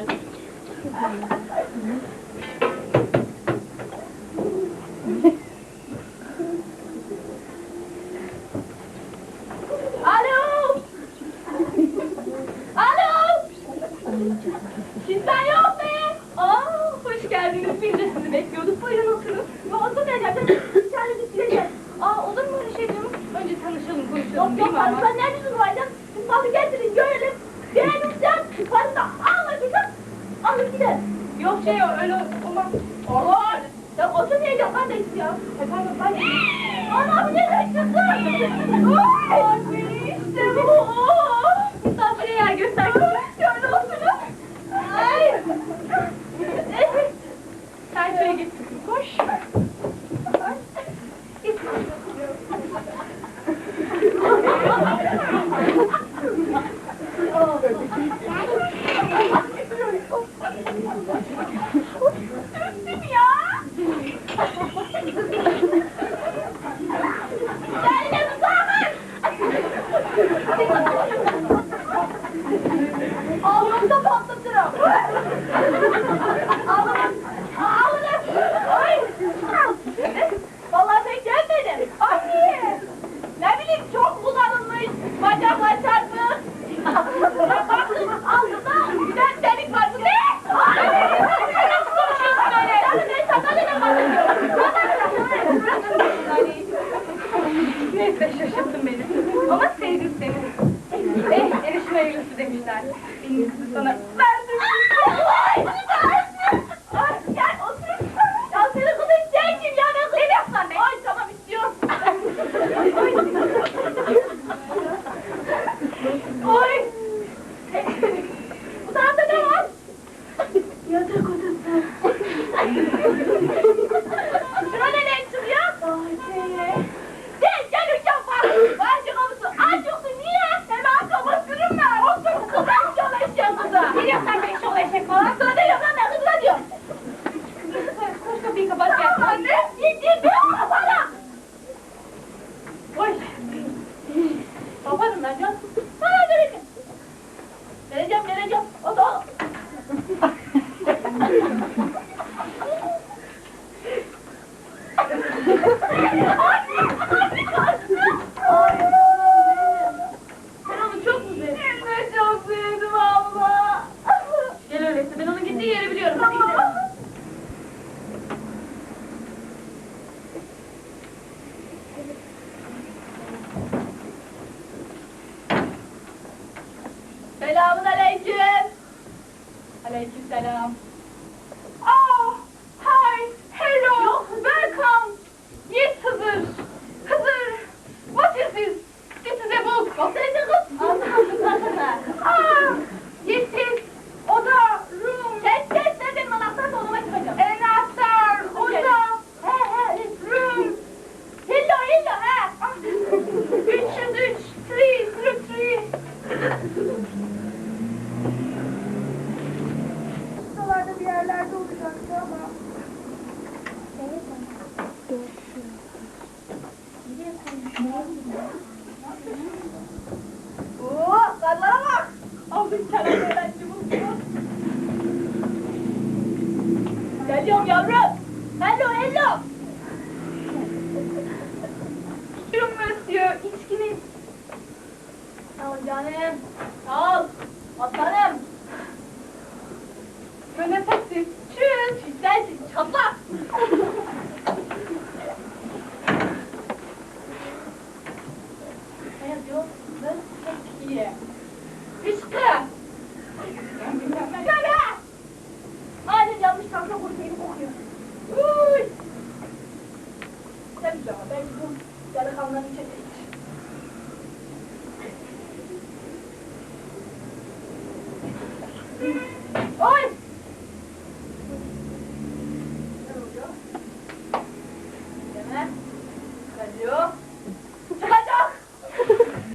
güzel. Alo! Alo! Sizden yok be! Aa, hoş geldiniz. Biz de sizi bekliyorduk. Buyurun oturun. Ne oldu? Ne yaptın? misin? Yok şey öyle olmaz. Olur. Ya otur neydi kardeşim ya? Efendim ben... Anam ne kaçtın? Oy! Nem podemos dar. Dona Marta, Sen onu çok mu sevdin? Ne çok sevdim abla. Gel öyleyse ben onun gittiği yeri biliyorum. Hadi gidelim. Selamun aleyküm. Aleyküm selam. Oo, karlara bak. Aldın kerem öğrenci bunu. Geliyorum yavrum. Hello, hello. İçiyorum Mösyö, içkiniz. Al canım. Al. Atlarım. comment